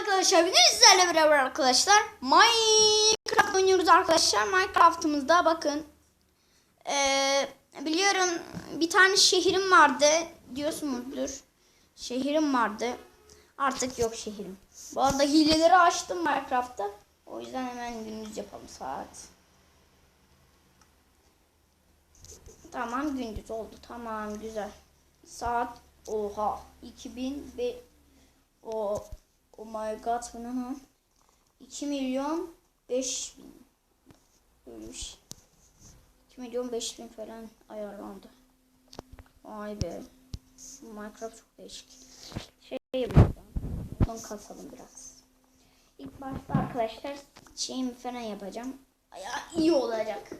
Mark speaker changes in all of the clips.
Speaker 1: arkadaşlar. Bugün sizlerle beraber arkadaşlar Minecraft oynuyoruz arkadaşlar. Minecraft'ımızda bakın. Ee, biliyorum bir tane şehrim vardı diyorsunuzdur. Şehrim vardı. Artık yok şehrim. Bu arada hileleri açtım Minecraft'ta. O yüzden hemen gündüz yapalım saat. Tamam gündüz oldu. Tamam güzel. Saat oha 2000 ve o oh my god bu ne lan? 2 milyon 5 bin. Şey. 2 milyon 5 bin falan ayarlandı. Vay be. Minecraft çok değişik. Şey yapalım. Bunu kasalım biraz. İlk başta arkadaşlar şeyimi falan yapacağım. Ya iyi olacak.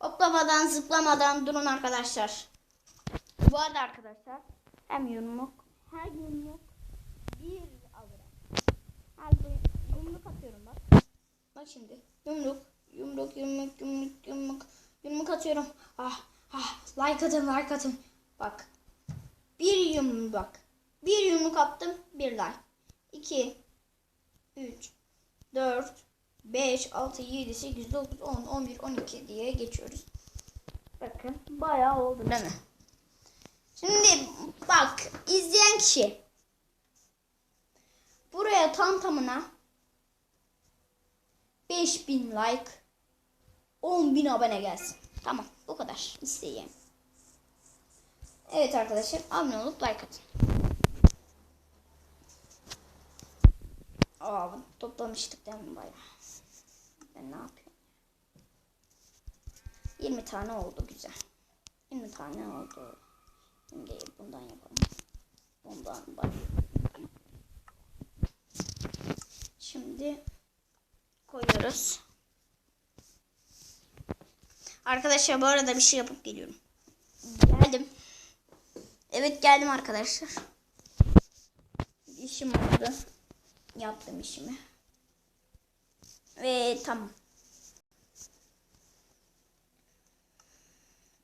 Speaker 1: Hoplamadan zıplamadan durun arkadaşlar. Bu arada arkadaşlar hem yumruk her yumruk bir. Yumruk atıyorum bak. Bak şimdi yumruk yumruk yumruk yumruk yumruk yumruk atıyorum. Ah ah like atın like atın. Bak bir yumruk bak. Bir yumruk attım bir like. 2 3 4 5 6 7 8 9 10 11 12 diye geçiyoruz. Bakın bayağı oldu değil mi? Şimdi bak izleyen kişi buraya tam tamına 5000 like 10.000 abone gelsin. Tamam bu kadar isteyen. Evet arkadaşlar abone olup like atın. Aa toplamıştık mi bayağı? Ben ne yapıyorum? 20 tane oldu güzel. 20 tane oldu. Şimdi bundan yapalım. Bundan bak. Şimdi koyuyoruz. Arkadaşlar bu arada bir şey yapıp geliyorum. Geldim. Evet geldim arkadaşlar. İşim oldu. Yaptım işimi. Ve tamam.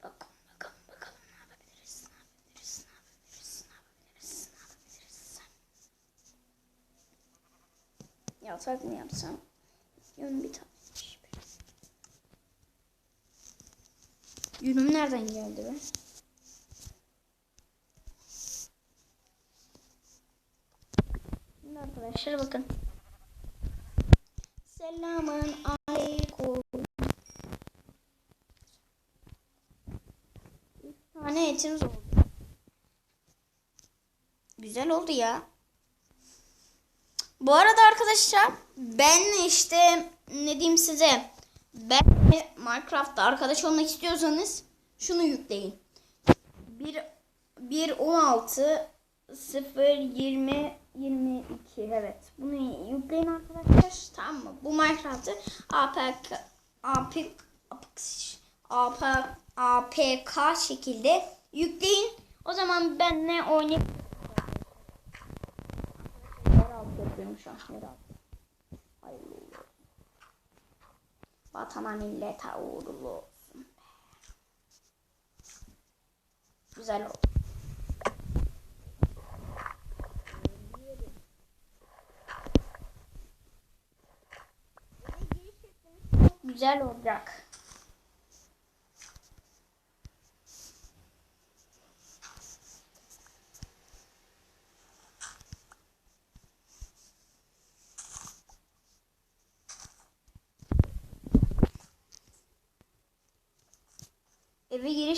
Speaker 1: Bakalım bakalım bakalım ne yapabiliriz, ne yapabiliriz, ne yapabiliriz, ne yapabiliriz, ne yapabiliriz. Yatak mı yapsam? Yunum bir tane. Yunum nereden geldi be? Şimdi arkadaşlar bakın. Selamun aleyküm. Bir tane etimiz oldu. Güzel oldu ya. Bu arada arkadaşlar ben işte ne diyeyim size ben Minecraft'ta arkadaş olmak istiyorsanız şunu yükleyin. 1 1 16 0 20 22 evet. Bunu yükleyin arkadaşlar. Tamam mı? Bu Minecraft'ı APK APK APK APK şekilde yükleyin. O zaman ben ne oynayayım? Yapıyorum şu an. Hayırlı olsun. Vatana millete uğurlu olsun. Güzel oldu. Güzel olacak.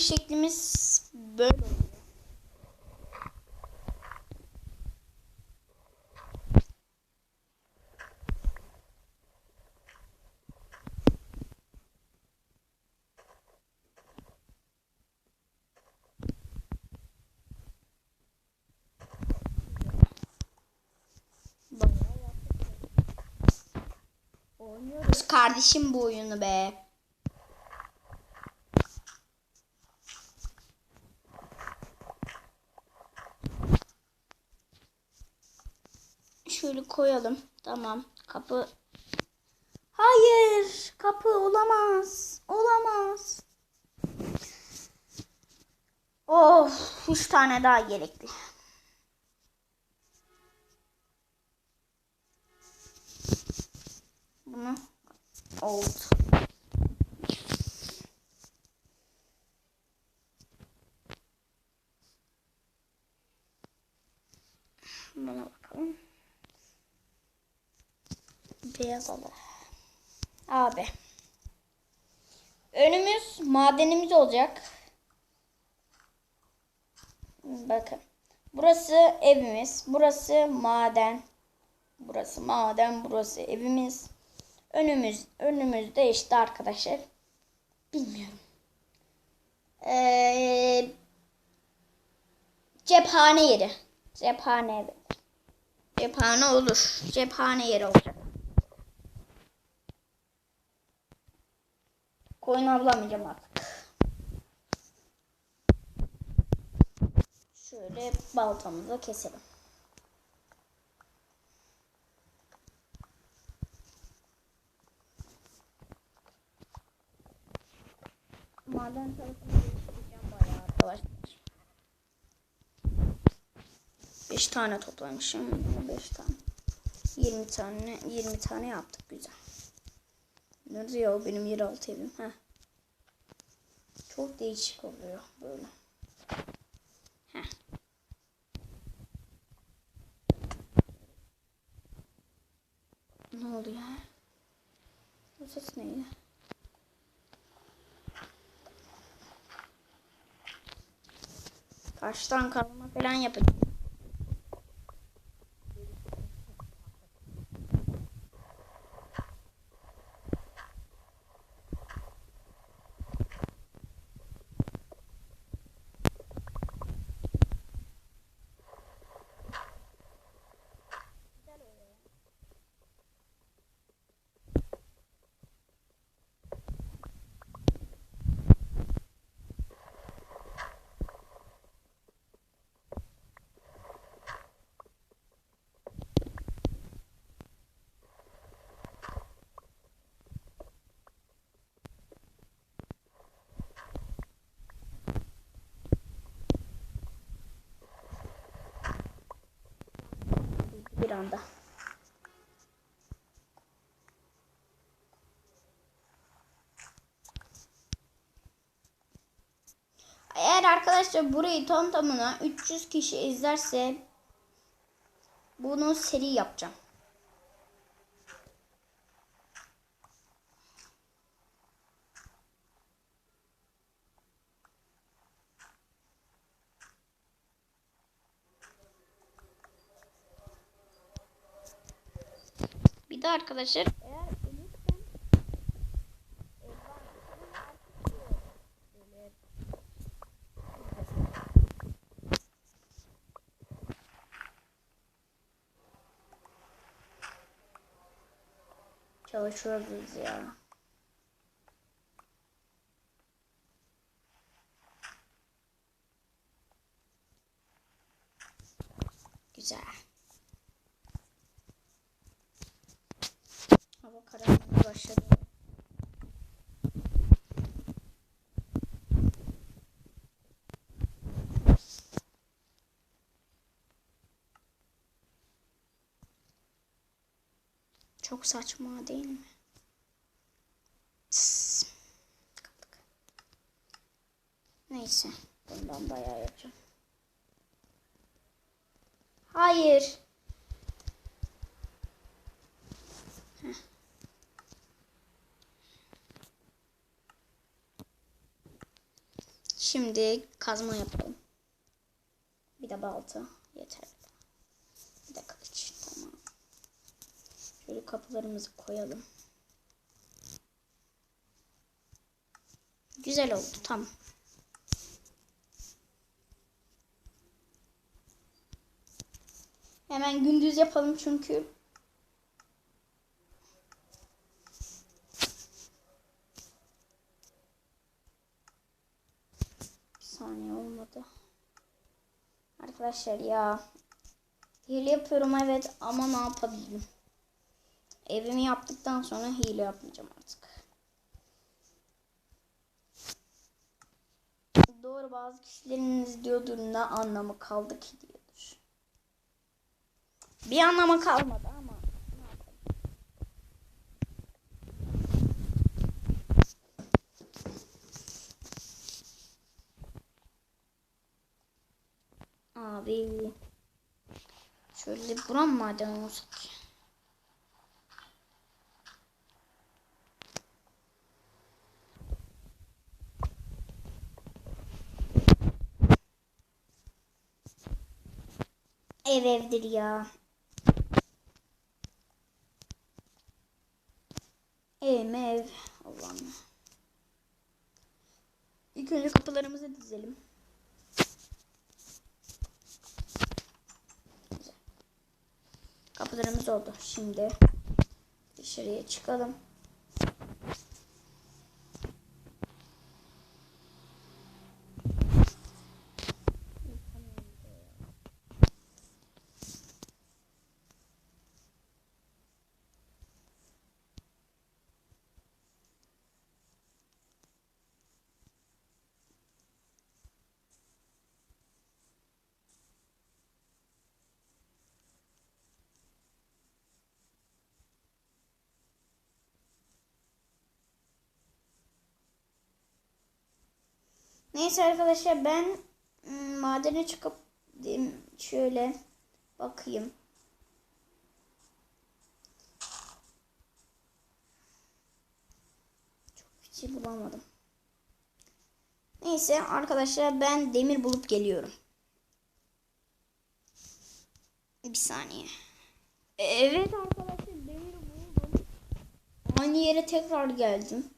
Speaker 1: Şeklimiz böyle kardeşim bu oyunu be. Şöyle koyalım. Tamam. Kapı. Hayır. Kapı olamaz. Olamaz. Of. Üç tane daha gerekli. Bunu oldu. Buna bakalım. Beyaz alı. Abi. Önümüz madenimiz olacak. Bakın. Burası evimiz. Burası maden. Burası maden. Burası evimiz. Önümüz önümüzde işte arkadaşlar. Bilmiyorum. Ee, cephane yeri. Cephane evet. Cephane olur. Cephane yeri olacak. Koyun avlamayacağım artık. Şöyle baltamızla keselim. Maden tarafını değiştireceğim bayağı arkadaşlar. 5 tane toplamışım. 5 tane. 20 tane 20 tane yaptık. Nerede ya benim yeraltı evim? Heh. Çok değişik oluyor böyle. Heh. Ne oldu ya? Bu ses neydi? Taştan kalma falan yapacağım. Bir anda. Eğer arkadaşlar burayı tam tamına 300 kişi izlerse bunu seri yapacağım. Bir de arkadaşlar eğer ölürsem Çalışıyoruz ya. Çok saçma değil mi? Neyse. Bundan bayağı yapacağım. Hayır. Şimdi kazma yapalım. Bir de balta yeter. Bir de kılıç. Tamam. Şöyle kapılarımızı koyalım. Güzel oldu. Tamam. Hemen gündüz yapalım çünkü Bir saniye olmadı. Arkadaşlar ya. Hile yapıyorum evet ama ne yapabilirim? Evimi yaptıktan sonra hile yapmayacağım artık. Doğru bazı kişileriniz diyordur ne anlamı kaldı ki diyordur. Bir anlamı kalmadı ama Abi. Şöyle buram maden olsak. Ev evdir ya. Ev mi ev. Allah'ım. İlk önce kapılarımızı dizelim. Kapılarımız oldu. Şimdi dışarıya çıkalım. Neyse arkadaşlar ben ım, madene çıkıp şöyle bakayım. Çok bir şey bulamadım. Neyse arkadaşlar ben demir bulup geliyorum. Bir saniye. Evet arkadaşlar demir buldum. Aynı yere tekrar geldim.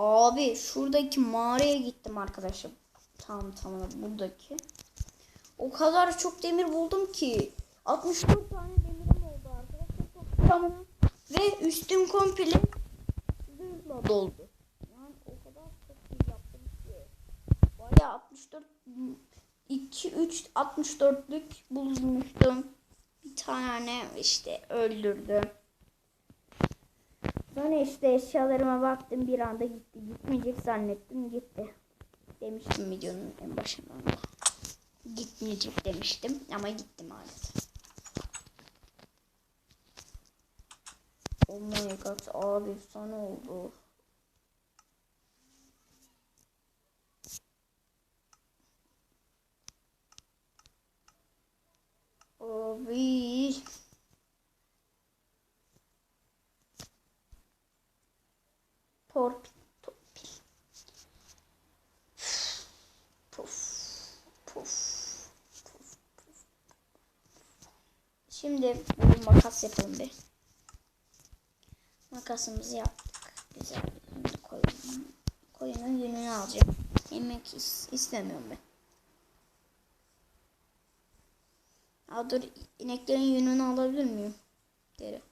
Speaker 1: Abi şuradaki mağaraya gittim arkadaşım. Tam tamına buradaki. O kadar çok demir buldum ki. 64 tane demirim oldu arkadaşlar. Tamına. Ve üstüm komple zırhla doldu. Yani o kadar çok iyi yaptım ki. Baya 64 2 3 64'lük bulmuştum. Bir tane işte öldürdüm. Sonra işte eşyalarıma baktım bir anda gitti. Gitmeyecek zannettim gitti. Demiştim videonun en başından da. Gitmeyecek demiştim ama gitti maalesef. Oh my god abi sana oldu. Makas yapalım bir. Makasımızı yaptık. Güzel. Şimdi koyun. Koyunun yününü alacağım. Yemek is- istemiyorum ben. Aa, dur ineklerin yününü alabilir miyim? Deri.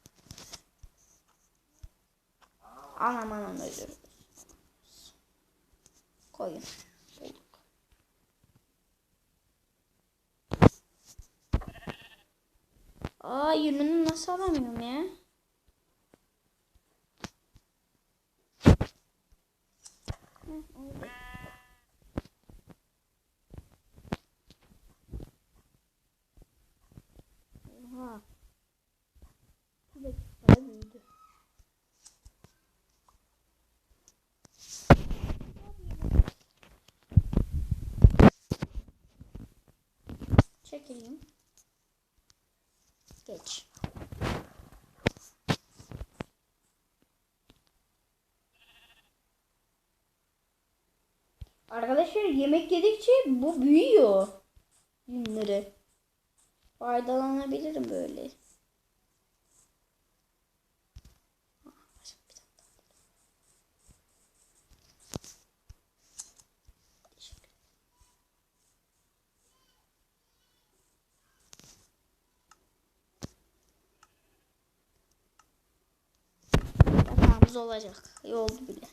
Speaker 1: Anam anam özür Koyun. Aa yününü nasıl alamıyorum ya? Oha. Büyüdü. Çekileyim. Geç. Arkadaşlar yemek yedikçe bu büyüyor. Yünleri. Faydalanabilirim böyle. Olacak. İyi oldu bile.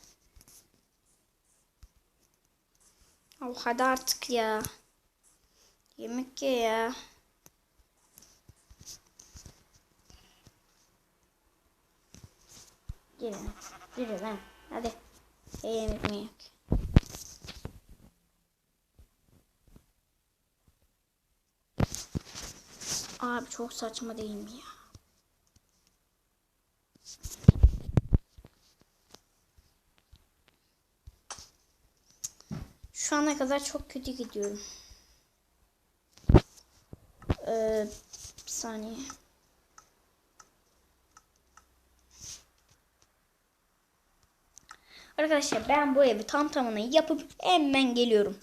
Speaker 1: Al hadi artık ya. Yemek ye ya. Girin. Girin lan. Hadi. Ye yemek mi yok? Abi çok saçma değil mi ya? Şu ana kadar çok kötü gidiyorum. Ee, bir saniye. Arkadaşlar ben bu evi tam tamına yapıp hemen geliyorum.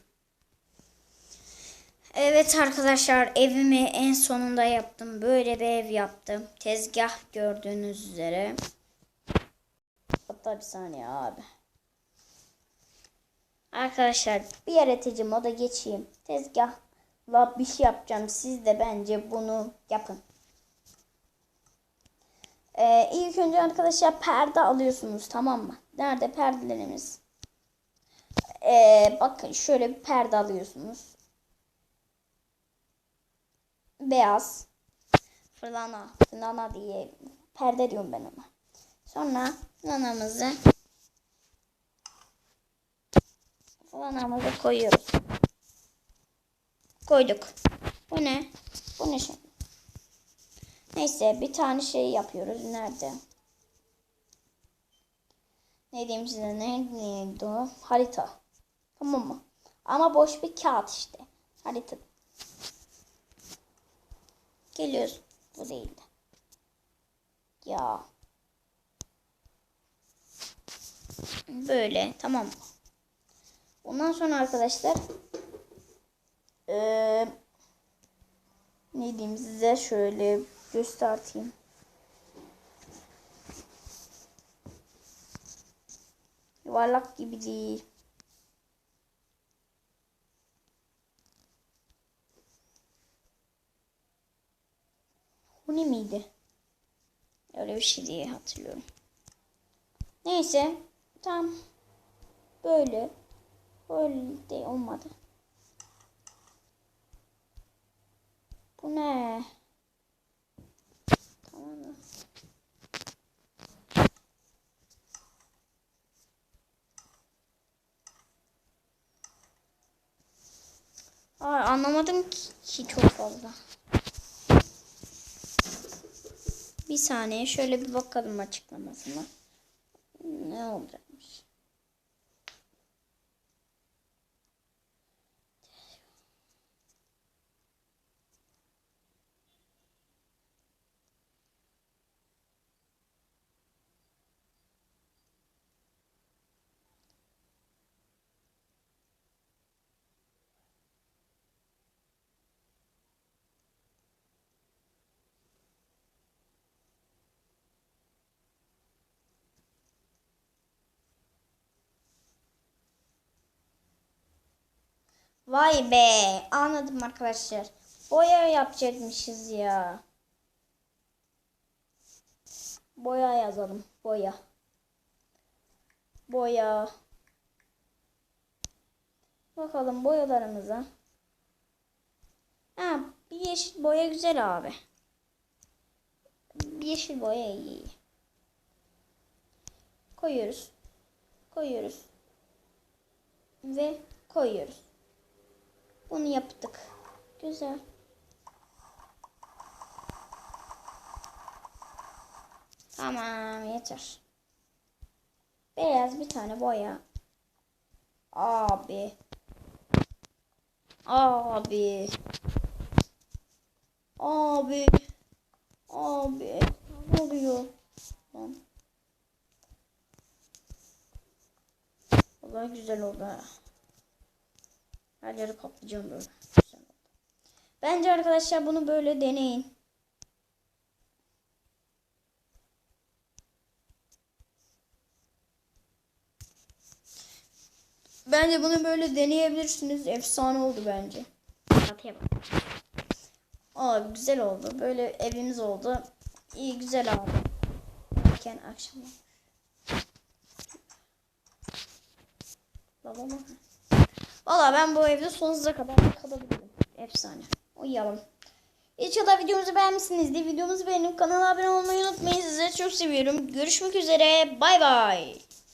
Speaker 1: Evet arkadaşlar evimi en sonunda yaptım. Böyle bir ev yaptım. Tezgah gördüğünüz üzere. Hatta bir saniye abi. Arkadaşlar bir yaratıcı moda geçeyim. Tezgahla bir şey yapacağım. Siz de bence bunu yapın. Ee, ilk önce arkadaşlar perde alıyorsunuz tamam mı? Nerede perdelerimiz? Ee, bakın şöyle bir perde alıyorsunuz. Beyaz. Fırlana. Fırlana diye perde diyorum ben ona. Sonra fırlanamızı fırlanamızı koyuyoruz. Koyduk. Bu ne? Bu ne şey? Neyse bir tane şey yapıyoruz. Nerede? Ne diyeyim size? Ne, neydi o? Harita. Tamam mı? Ama boş bir kağıt işte. Harita. Geliyoruz. Bu değildi. Ya. Böyle. Tamam mı? Ondan sonra arkadaşlar eee ne diyeyim size şöyle göstereyim. Yuvarlak gibi değil. Bu ne miydi? Öyle bir şey diye hatırlıyorum. Neyse. Tam böyle. Böyle de olmadı. Bu ne? Tamam mı? Ay, anlamadım ki, ki çok fazla. Bir saniye şöyle bir bakalım açıklamasına. Ne olacakmış? Vay be. Anladım arkadaşlar. Boya yapacakmışız ya. Boya yazalım. Boya. Boya. Bakalım boyalarımıza. Ha, bir yeşil boya güzel abi. Bir yeşil boya iyi. Koyuyoruz. Koyuyoruz. Ve koyuyoruz. Bunu yaptık. Güzel. Tamam yeter. Beyaz bir tane boya. Abi. Abi. Abi. Abi. Ne oluyor? Vallahi güzel oldu. Her yeri kaplayacağım böyle. Bence arkadaşlar bunu böyle deneyin. Bence bunu böyle deneyebilirsiniz. Efsane oldu bence. Aa güzel oldu. Böyle evimiz oldu. İyi güzel abi. Erken akşam. Babama. Valla ben bu evde sonsuza kadar kalabilirim. Efsane. Uyuyalım. İnşallah videomuzu beğenmişsinizdir. Videomuzu beğenip kanala abone olmayı unutmayın. Sizleri çok seviyorum. Görüşmek üzere. Bay bay.